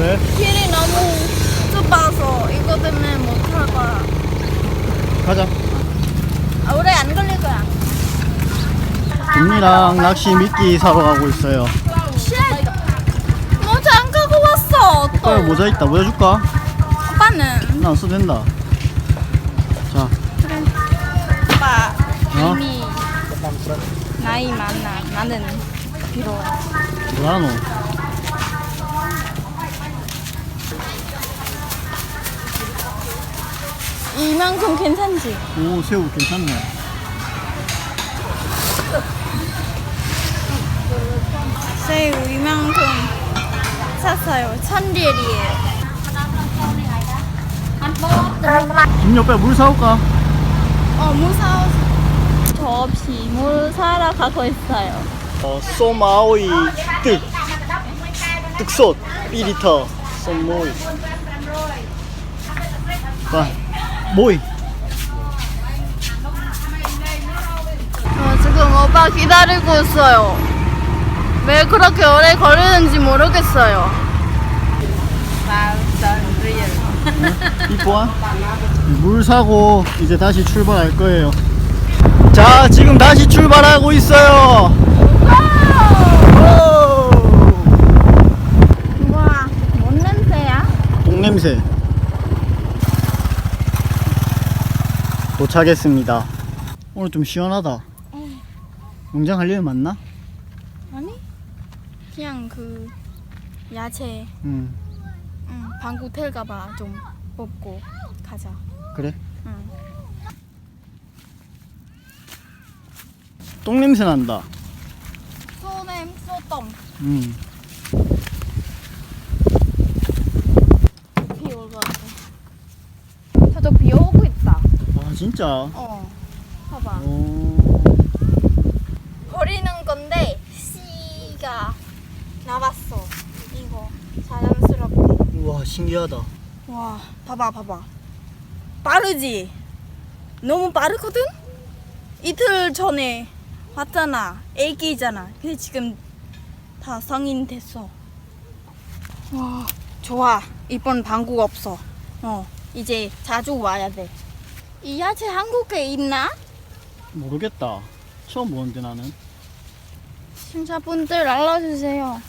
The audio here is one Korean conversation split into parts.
왜? 길이 너무 좁아서 이거 때문에 못할 거야. 가자. 아, 오래 안 걸릴 거야. 김미랑 낚시 미끼 사러 가고 있어요. 모자 안 갖고 왔어. 또. 오빠 모자 있다. 모자 줄까? 오빠는 나안 써도 된다. 자, 오빠 어? 이미 나이 많아. 나는 비록. 뭐라노? 이만큼 괜찮지? 오, 새우 괜찮네. 새우 이만큼 샀어요. 천리엘이에요. 김 옆에 물 사올까? 어, 물 사오. 저 없이 물 사러 가고 있어요. 어, 쏘마오이 뜻. 뜻솥 2리터. 쏘모이. 자, 모이. 어, 지금 오빠 기다리고 있어요. 왜 그렇게 오래 걸리는지 모르겠어요. 이뽀아? 물 사고 이제 다시 출발할 거예요. 자, 지금 다시 출발하고 있어요. 오! 우와, 뭔 냄새야? 똥냄새. 도착했습니다. 오늘 좀 시원하다. 농장 할 일 맞나? 아니? 그냥 그 야채 응, 응, 방구 텔까봐 좀 뽑고 가자. 그래. 응. 똥 냄새 난다. 소냄 소똥 응. 비 올 것 같아. 저쪽 비 오고 있다. 아, 진짜? 어, 봐봐. 오. 버리는 건데 씨가 나왔어. 이거 자연스럽게. 우와, 신기하다. 와, 봐봐, 봐봐. 빠르지? 너무 빠르거든? 이틀 전에 왔잖아. 애기잖아. 근데 지금 다 성인 됐어. 와, 좋아. 이번 방구 없어. 어, 이제 자주 와야 돼. 이 야채 한국에 있나? 모르겠다. 처음 보는데 나는. 신사분들 알려주세요.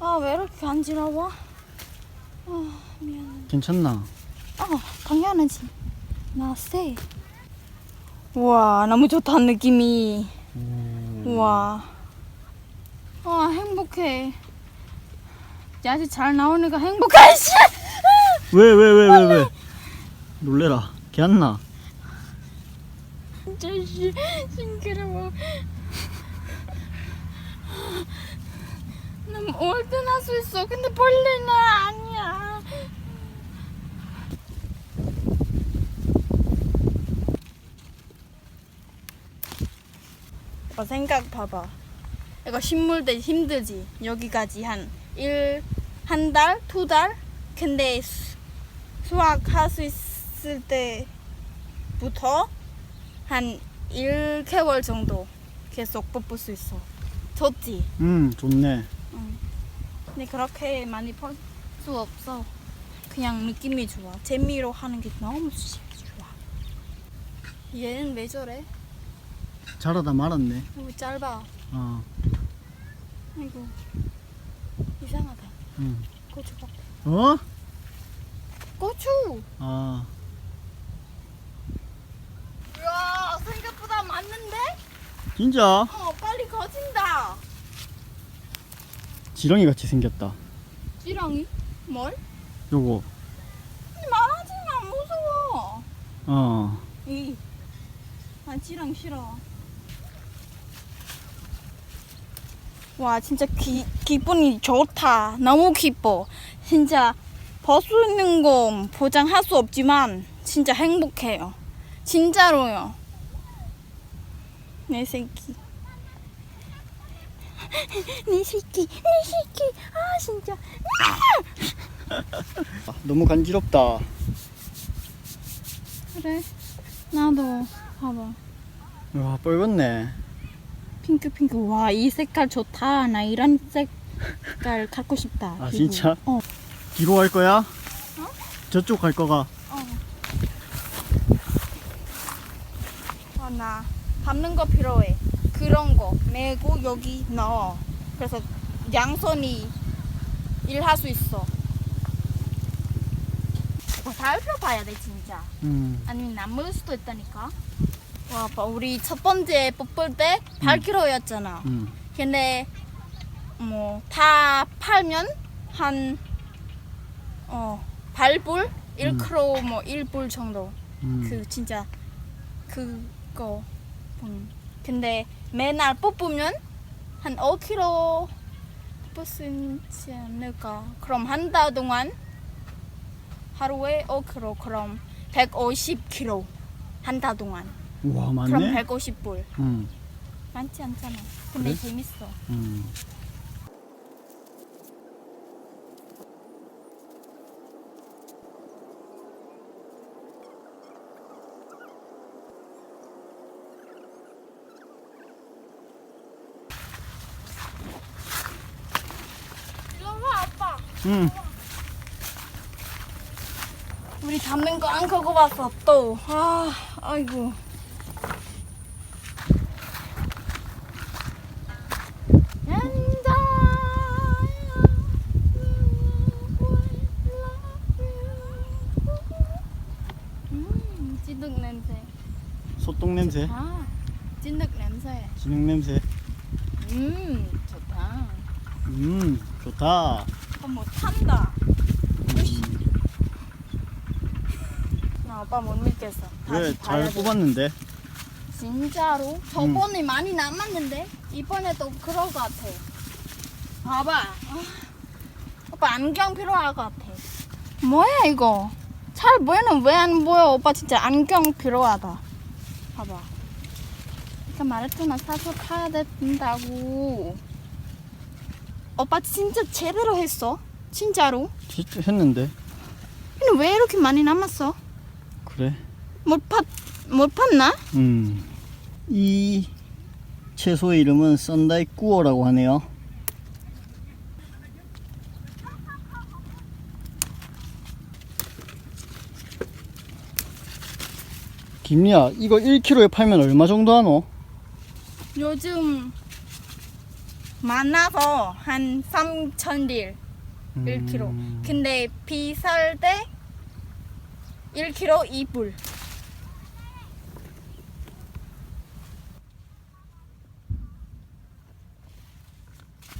아, 왜 이렇게 간지러워? 아, 미안해. 괜찮나? 어, 당연하지. 나 쎄. 우와, 너무 좋다, 느낌이. 우와. 와, 행복해. 야채 잘 나오니까 행복해, 씨! 왜, 왜, 왜, 왜, 왜? 놀래라. 걔안나. 진짜 씨, 징그러워. 난 올든 할수 있어. 근데 벌레는 아니야. 어, 생각 봐봐. 이거 식물들 힘들지. 여기까지 한 일, 한 달, 두 달? 근데 수, 수확할 수 있을 때부터 한 1개월 정도 계속 뽑을 수 있어. 좋지? 음, 좋네. 근데 그렇게 많이 벌 수 없어. 그냥 느낌이 좋아. 재미로 하는 게 너무 시- 좋아. 얘는 왜 저래? 자라다 말았네. 너무 짧아. 어, 아이고. 이상하다. 응. 고추 같아. 어? 고추! 아, 이야, 생각보다 많는데? 진짜? 어, 빨리 거진다. 지렁이 같이 생겼다. 지렁이? 뭘? 요거. 말하지 마, 무서워. 어. 이, 아, 지렁 싫어. 와, 진짜 기, 기분이 좋다. 너무 기뻐. 진짜 벗는 거 보장할 수 없지만 진짜 행복해요. 진짜로요. 내 새끼. 내 새끼, 내 새끼. 아 진짜. 아, 너무 간지럽다. 그래. 나도 봐봐. 와, 뻘겋네. 핑크 핑크. 와 이 색깔 좋다. 나 이런 색깔 갖고 싶다. 아, 기분. 진짜? 어. 뒤로 갈 거야? 저쪽 갈 거가. 어. 어, 나 밟는 거 필요해. 그런 거 메고 여기 넣어. 그래서 양손이 일할 수 있어. 이거 살펴봐야 돼 진짜. 음. 아니면 남을 수도 있다니까. 와, 봐, 우리 첫 번째 뽑을 때 8kg였잖아. 음. 근데 뭐 다 팔면 한 어, 발불 1kg 뭐 1불 정도. 음. 그 진짜 그거 음. 근데 맨날 뽑으면 한 5kg 뽑을 수 있지 않을까 그럼 한 달 동안 하루에 5kg 그럼 150kg 한 달 동안 그럼 맞네. 150불 음. 많지 않잖아 근데 그래? 재밌어 음. 이리 와 음. 우리 담는 거안 갖고 왔어 또. 아, 아이고. 음, 찐득 냄새. 소똥 냄새, 아, 찐득 냄새. 진흙 냄새. 음, 좋다. 음, 좋다. 탄다. 나 오빠 못 믿겠어. 다시 잘 봐야 돼. 뽑았는데. 진짜로? 저번에 많이 남았는데 이번에 또 그럴 것 같아. 봐봐. 아, 오빠 안경 필요할 것 같아. 뭐야 이거? 잘 보이는 왜 안 보여? 오빠 진짜 안경 필요하다. 봐봐. 아까 말했잖아 사서 파야 된다고. 오빠 진짜 제대로 했어? 진짜로? 진짜 했는데. 근데 왜 이렇게 많이 남았어? 그래. 못 팠, 못 팠나? 음. 이 채소의 이름은 썬다이 꾸어라고 하네요. 김리야, 이거 1kg에 팔면 얼마 정도 하노? 요즘 많아서 한 3,000딜 음. 1kg. 근데 비쌀 때 1kg 2불.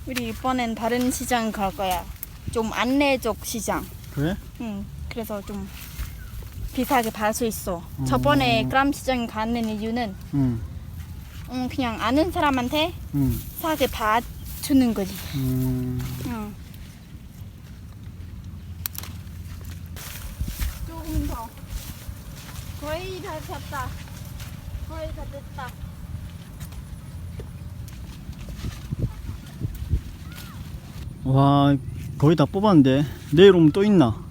우리 이번엔 다른 시장 갈 거야. 좀 안내적 시장. 그래? 응. 그래서 좀 비싸게 팔 수 있어. 음. 저번에 그람 시장 가는 이유는 응. 음, 그냥 아는 사람한테 응. 싸게 봐주는 거지. 음. 응. 조금 더. 거의 다 됐다. 거의 다 됐다. 와, 거의 다 뽑았는데. 내일 오면 또 있나?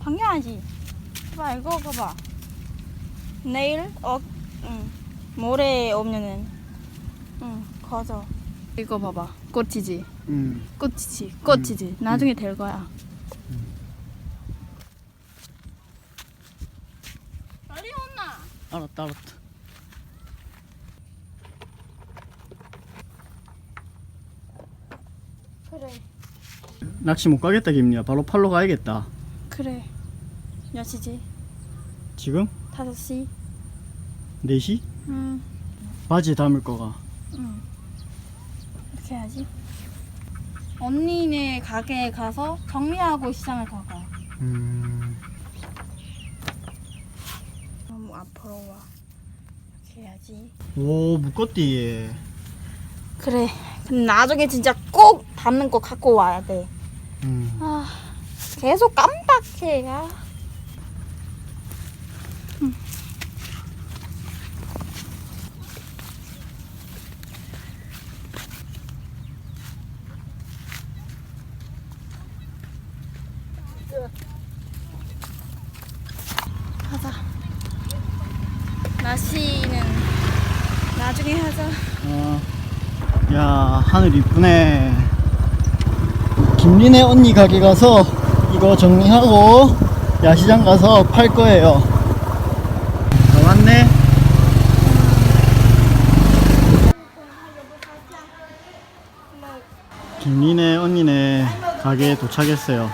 당연하지. 봐, 이거 봐봐. 내일, 어, 응. 모레 오면은, 응, 거저. 이거 봐봐. 꽃이지. 응. 꽃이지. 꽃이지. 나중에 될 거야. 빨리 온나? 알았다, 알았다. 그래. 낚시 못 가겠다, 김리야. 바로 팔로 가야겠다. 그래. 몇 시지? 지금? 5시? 4시? 응. 바지에 담을 거가. 응. 이렇게 해야지. 언니네 가게에 가서 정리하고 시장을 갈 거야. 음. 너무 앞으로 와. 이렇게 해야지. 오, 묶었디. 그래. 근데 나중에 진짜 꼭 담는 거 갖고 와야 돼. 음. 아, 계속 깜빡해. 아. 음. 하자. 날씨는 나중에 하자. 어, 야 하늘 이쁘네. 김린의 언니 가게 가서 이거 정리하고 야시장 가서 팔 거예요. 다 왔네. 김린의 언니네 가게에 도착했어요.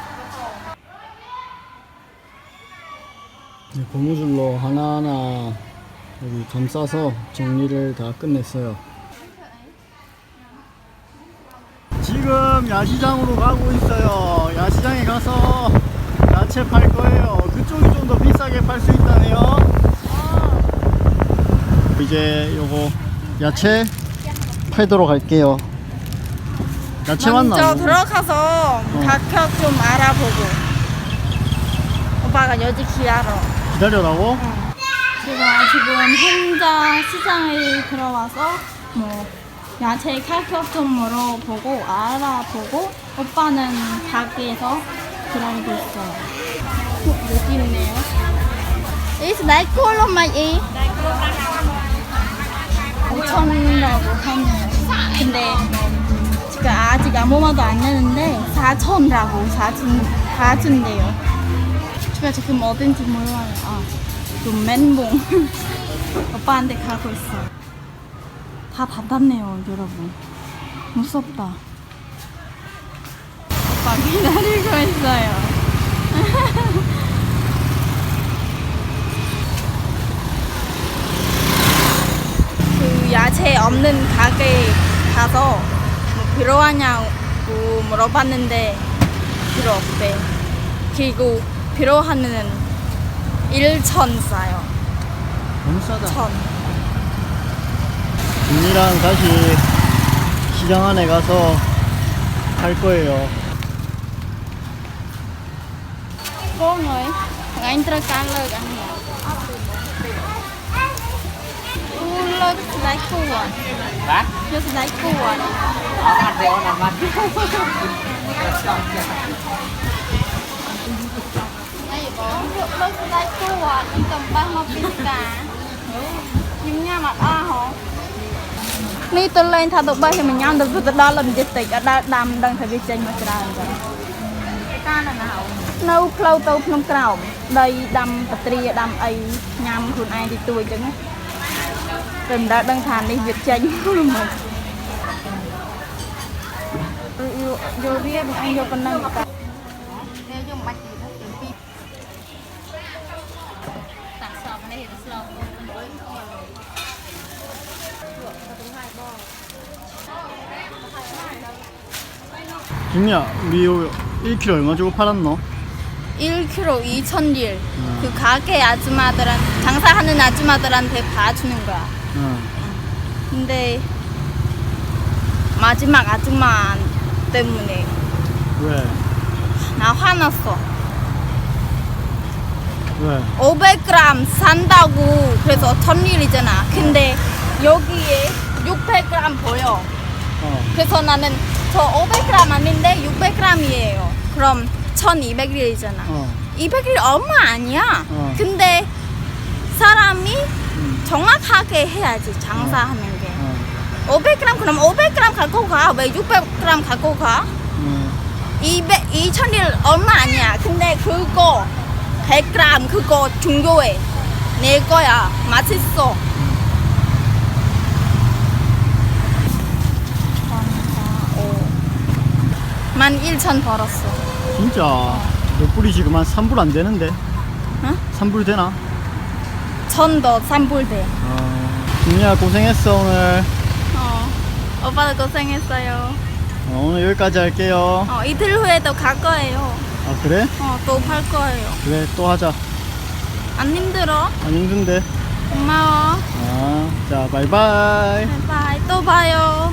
고무줄로 하나하나 여기 감싸서 정리를 다 끝냈어요. 지금 야시장으로 가고 있어요. 야시장에 가서 야채 팔 거예요. 그쪽이 좀 더 비싸게 팔 수 있다네요. 이제 요거 야채 팔도록 할게요. 야채만 먼저 나오고 들어가서 가격 좀 알아보고 오빠가 여기 기다려 기다려라고? 제가 지금 혼자 시장에 들어와서 뭐 야채 가격 좀 물어보고 알아보고 오빠는 가게에서 기다리고 있어요. 어, 여기 있네요. Is that cool on my e? 5천이라고 하네요. 근데 지금 아직 아무 말도 안 했는데 4천이라고 4천 4천대요. 제가 지금 어딘지 몰라요. 아, 좀 멘붕 오빠한테 가고 있어. 다 닫았네요 여러분. 무섭다. 오빠 기다리고 있어요. 그 야채 없는 가게 가서 뭐 필요하냐고 물어봤는데 필요 없대. 그리고 필요하는 1천 싸요. 너무 싸다. 천. 언니랑 다시 시장 안에 가서 할 거예요. Cô người Anh tra cá lơ ăn nhỉ Cô lơ like cool one Hả? Just like cool one Ở ăn thì ăn ăn. Đây bố Looks like cool one Nhưng cầm ba hoa pin cả Nhưng nha mặt a hả នេះទៅលេងថាទៅបេះឲ្យមិនញ៉ាំទៅទៅដល់លំចិត្តតិចអត់ដល់ដាំដឹងថាវាចេញមកច្រើនចឹងកាលណានៅនៅផ្លូវទៅក្នុងក្រោមដីដាំបត្រាដាំអីញ៉ាំខ្លួនឯងតិចតួចចឹងណាតែមិនដែលដឹងថានេះវាចេញមកយកវាបងឯងយកប៉ុណ្ណឹងតែ 김야, 우리 이거 1kg 얼마 주고 팔았노? 1kg 2,000릴. 그 가게 아줌마들한 장사하는 아줌마들한테 봐주는 거야. 응. 근데 마지막 아줌마 때문에 왜? 나 화났어. 왜? 500g 산다고 그래서 1,000릴이잖아. 근데 여기에 600g 보여. 어. 그래서 나는 저 500g 아닌데 600g이에요. 그럼 1,200릴이잖아. 어. 200일 얼마 아니야. 어. 근데 사람이 음. 정확하게 해야지 장사하는 게. 어. 500g 그럼 500g 갖고 가. 왜 600g 갖고 가? 응. 200 2000일 얼마 아니야. 근데 그거 100g 그거 중요해. 내 거야. 맛있어. 만 1천 벌었어. 진짜 몇 불이 지금 한 3불 안 되는데? 응? 3불 되나? 천도 산불대. 어. 김야 고생했어 오늘. 어. 오빠도 고생했어요. 어, 오늘 여기까지 할게요. 어, 이틀 후에도 갈 거예요. 아 그래? 어, 또 팔 거예요. 그래 또 하자. 안 힘들어? 안 힘든데. 고마워. 아, 자 바이바이. 바이바이. 또 봐요.